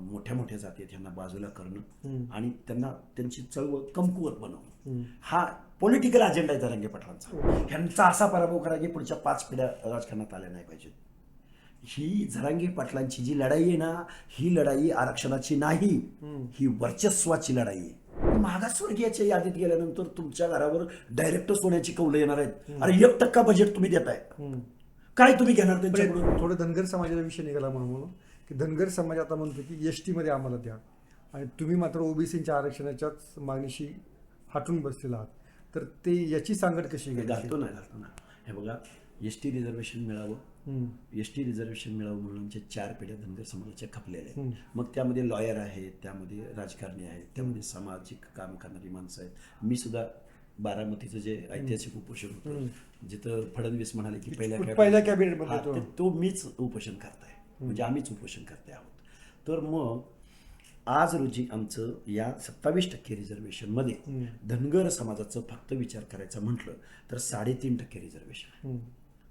मोठ्या मोठ्या जाती आहेत ह्यांना बाजूला करणं आणि त्यांना त्यांची चळवळ कमकुवत बनवणं. हा पॉलिटिकल अजेंडा आहे जरांगे पाटलांचा. ह्यांचा असा पराभव करा की पुढच्या पाच पिढ्या राजकारणात आल्या नाही पाहिजेत. ही जरांगे पाटलांची जी लढाई आहे ना ही लढाई आरक्षणाची नाही ही वर्चस्वाची लढाई आहे. मागासवर्गीयाच्या यादीत गेल्यानंतर तुमच्या घरावर डायरेक्ट सोन्याची कौलं येणार आहेत. अरे एक टक्का बजेट तुम्ही देताय. काय तुम्ही घेणार त्यांच्याकडून? थोडं धनगर समाजाचा विषय निघाला म्हणून म्हणून. की धनगर समाज आता म्हणतो की एस टीमध्ये आम्हाला द्या. आणि तुम्ही मात्र ओबीसीच्या आरक्षणाच्याच मागणीशी हाटून बसलेला आहात. तर ते याची सांगड कशी गेली घालतो ना घालतो ना. हे बघा एस टी रिझर्वेशन मिळावं. एस टी रिझर्वेशन मिळावं म्हणून आमच्या चार पिढ्या धनगर समाजाच्या खपलेल्या आहेत. मग त्यामध्ये लॉयर आहेत त्यामध्ये राजकारणी आहेत त्यामध्ये सामाजिक काम करणारी माणसं आहेत. मी सुद्धा बारामतीचं जे ऐतिहासिक उपोषण होतं जिथं फडणवीस म्हणाले की पहिल्या पहिल्या. ते- तो मीच उपोषण करताय. म्हणजे आम्हीच उपोषण करते आहोत. तर मग आज रोजी आमचं या सत्तावीस टक्के रिझर्वेशनमध्ये धनगर समाजाचं फक्त विचार करायचा म्हटलं तर साडेतीन टक्के रिझर्वेशन आहे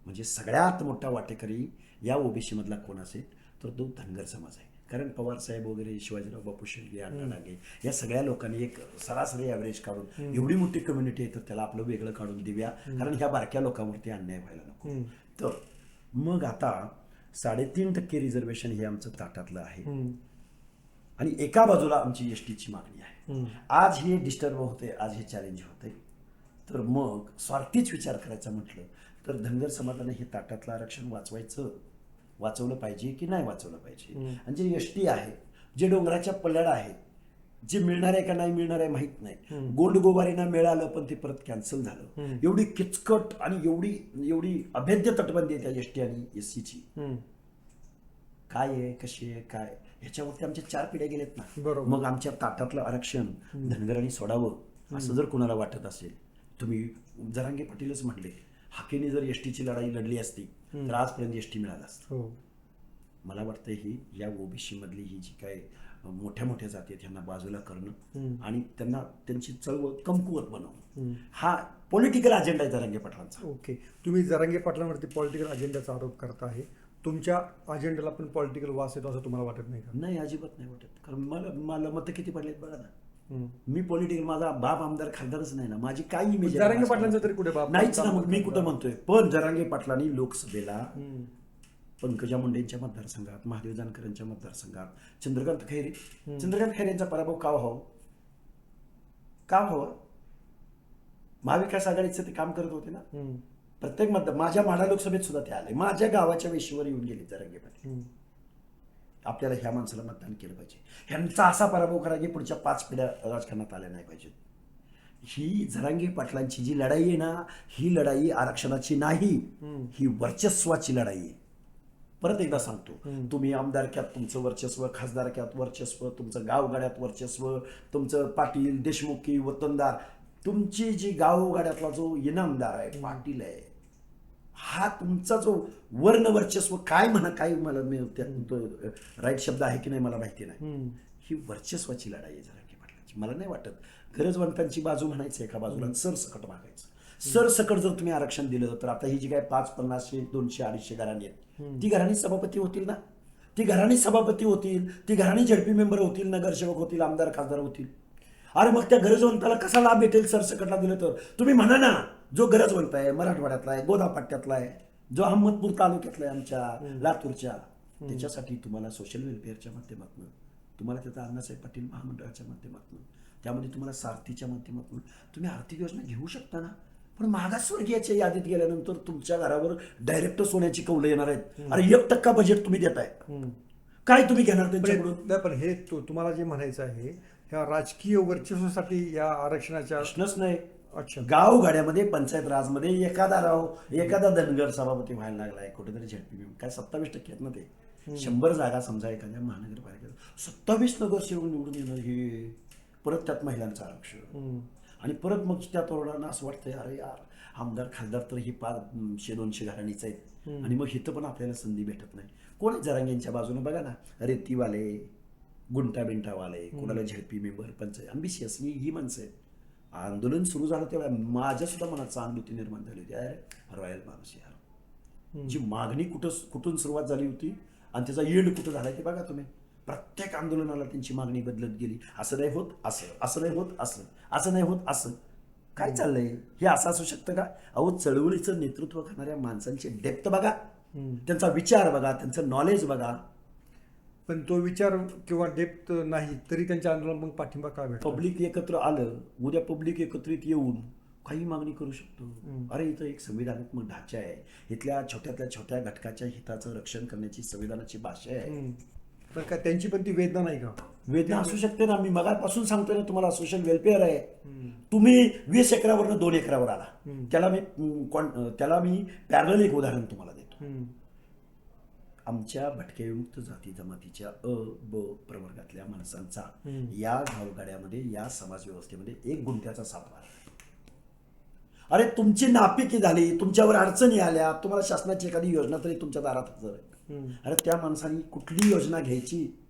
म्हणजे सगळ्यात मोठा वाटेकरी या ओबीसी मधला कोण असेल तर तो धनगर समाज आहे. कारण पवार साहेब वगैरे शिवाजीराव बापू शेंडगे अण्णा डागे या सगळ्या लोकांनी एक सरासरी ॲव्हरेज काढून एवढी मोठी कम्युनिटी आहे तर त्याला आपलं वेगळं काढून देऊया. कारण ह्या बारक्या लोकांवरती अन्याय व्हायला नको. तर मग आता साडेतीन टक्के रिझर्वेशन हे आमचं ताटातलं आहे. आणि एका बाजूला आमची एस टीची मागणी आहे. आज हे डिस्टर्ब होते आज हे चॅलेंज होते. तर मग स्वार्थीच विचार करायचा म्हटलं तर धनगर समाजाने हे ताटातलं आरक्षण वाचवायचं वाचवलं पाहिजे की नाही वाचवलं पाहिजे? आणि जे एस टी आहे जे डोंगराच्या पल्ल्याड आहे जे मिळणार आहे का नाही मिळणार आहे माहीत नाही. गोंड गोवारीना मिळालं पण ते परत कॅन्सल झालं. एवढी किचकट आणि एवढी एवढी अभेद्य तटबंदी आहे त्या एस टी आणि एस सीची काय आहे कशी आहे काय? ह्याच्यावरती आमच्या चार पिढ्या गेलेत ना. मग आमच्या ताटातलं आरक्षण धनगरांनी सोडावं असं जर कोणाला वाटत असेल. तुम्ही जरांगे पाटीलच म्हटले हाकेने जर एस टीची लढाई लढली असती तर आजपर्यंत एस टी मिळालं असतं. हो. मला वाटतं ही या ओबीसी मधली ही जी काय मोठ्या मोठ्या जाती आहेत ह्यांना बाजूला करणं आणि त्यांना त्यांची चळवळ कमकुवत बनवणं. हा पॉलिटिकल अजेंडा आहे जरांगे पाटलांचा. ओके. तुम्ही जरांगे पाटलांवरती पॉलिटिकल अजेंडाचा आरोप करत आहे. तुमच्या अजेंडाला पण पॉलिटिकल वास येतो असं तुम्हाला वाटत नाही का? नाही अजिबात नाही वाटत. कारण मला मला मतं किती पडलेत बघा ना. मी पॉलिटिकल माझा बाप आमदार खासदारच नाही ना. माझी काय इमेज जरांगे पाटलांचं तरी कुठे बाप? नाहीच ना मग मी कुठं म्हणतोय? पण जरांगे पाटलांनी लोकसभेला पंकजा मुंडेंच्या मतदारसंघात महादेव जानकरांच्या मतदारसंघात. चंद्रकांत खैरे. चंद्रकांत खैरे यांचा पराभव का व्हावा? का व्हावा? महाविकास आघाडीचं ते काम करत होते ना? प्रत्येक मतदार माझ्या माढा लोकसभेत सुद्धा ते आले. माझ्या गावाच्या वेशीवर येऊन गेले जरांगे पाटील आपल्याला ह्या माणसाला मतदान केलं पाहिजे. ह्यांचा असा पराभव करा की पुढच्या पाच पिढ्या राजकारणात आल्या नाही पाहिजेत. ही जरांगे पाटलांची जी लढाई आहे ना ही लढाई आरक्षणाची नाही. ही वर्चस्वाची लढाई आहे. परत एकदा सांगतो. तुम्ही आमदारक्यात तुमचं वर्चस्व खासदारक्यात वर्चस्व तुमचं गावगाड्यात वर्चस्व तुमचं पाटील देशमुखी वतनदार तुमची जी गावगाड्यातला जो इनामदार आहे पाटील आहे हा तुमचा जो वर्ण वर्चस्व काय म्हणा काय मला मी राईट शब्द आहे की नाही मला माहिती नाही. ही वर्चस्वाची लढाई आहे जरांगे पाटलांची मला नाही वाटत. गरजवंतांची बाजू म्हणायचं एका बाजूला सरसकट मागायचं. सरसकट जर तुम्ही आरक्षण दिलं तर आता ही जी काय पाच पन्नासशे दोनशे अडीचशे घराणी आहेत ती घराणी सभापती होतील ना? ती घराणी सभापती होतील ती घराणी झडपी मेंबर होतील नगरसेवक होतील आमदार खासदार होतील. अरे मग त्या गरजवंताला कसा लाभ भेटेल सरसकटला दिलं तर? तुम्ही म्हणा ना जो गरजवंत आहे मराठवाड्यातला आहे गोदापट्ट्यातला आहे जो अहमदपूर तालुक्यातला आहे आमच्या लातूरच्या त्याच्यासाठी तुम्हाला सोशल वेलफेअरच्या माध्यमातून तुम्हाला त्याचा अण्णासाहेब पाटील महामंडळाच्या माध्यमातून त्यामध्ये तुम्हाला सारथीच्या माध्यमातून तुम्ही आर्थिक योजना घेऊ शकता ना? पण मागासवर्गीयाच्या यादीत गेल्यानंतर तुमच्या घरावर डायरेक्ट सोन्याची कौलं येणार आहेत. अरे एक टक्का बजेट तुम्ही देताय. काय तुम्ही घेणार त्यांच्याकडून? पण नाही, पण हे तुम्हाला जे म्हणायचं आहे ह्या राजकीय वर्चस्वासाठी या आरक्षणाच्या प्रश्नच नाही. अच्छा. गावगाड्यामध्ये पंचायत राजमध्ये एखादा राव एखादा धनगर सभापती व्हायला लागलाय कुठेतरी झडपी काय सत्तावीस टक्के आहेत ना ते? शंभर जागा समजा एखाद्या महानगरपालिकेत. सत्तावीस नगरसेवक निवडून येणार हे? परत त्यात महिलांचं आरक्षण. आणि परत मग त्या तरुणांना असं वाटतंय अरे यार आमदार खासदार तर ही पाच शे दोनशे घराणीच आहेत. आणि मग इथं पण आपल्याला संधी भेटत नाही. कोण आहे जरांगेंच्या बाजूने? बघा ना रेतीवाले गुंटा बिंटावाले कोणाला झेडपी मेंबर पंचायत अंबिशियस ही ही माणसं आहेत. आंदोलन सुरू झालं तेव्हा माझ्या सुद्धा मनात चांगली निर्माण झाली होती. अरे रॉयल माणूस यार. जी मागणी कुठं कुठून सुरुवात झाली होती आणि त्याचा येड कुठं झालाय ते बघा तुम्ही. प्रत्येक आंदोलनाला त्यांची मागणी बदलत गेली. असं नाही होत असं असं नाही होत असं असं नाही होत असं. काय चाललंय? हे असं असू शकतं का? अहो चळवळीचं नेतृत्व करणाऱ्या माणसांची डेप्थ बघा. त्यांचा विचार बघा त्यांचं नॉलेज बघा. पण तो विचार किंवा डेप्थ नाही तरी त्यांच्या आंदोलन मग पाठिंबा का भेटतो पब्लिक एकत्र आलं उद्या पब्लिक एकत्रित येऊन काही मागणी करू शकतो. अरे इथं एक संविधानात्मक ढाचा आहे. इथल्या छोट्यातल्या छोट्या घटकाच्या हिताचं रक्षण करण्याची संविधानाची भाषा आहे. पण काय त्यांची पण ती वेदना नाही का? वेदना असू शकते ना. मी मगापासून सांगतोय ना तुम्हाला सोशल वेलफेअर आहे. तुम्ही वीस एकरावरनं दोन एकरावर आला. त्याला मी त्याला मी पॅरल एक उदाहरण तुम्हाला देतो. आमच्या भटकेयुक्त जाती जमातीच्या अ ब प्रवर्गातल्या माणसांचा या गावगाड्यामध्ये या समाज व्यवस्थेमध्ये एक गुंठ्याचा आहे. अरे तुमची नापिकी झाली तुमच्यावर अडचणी आल्या तुम्हाला शासनाची एखादी योजना तरी तुमच्या दारात हजर आहे हम्म. अरे त्या माणसाने कुठली योजना घ्यायची?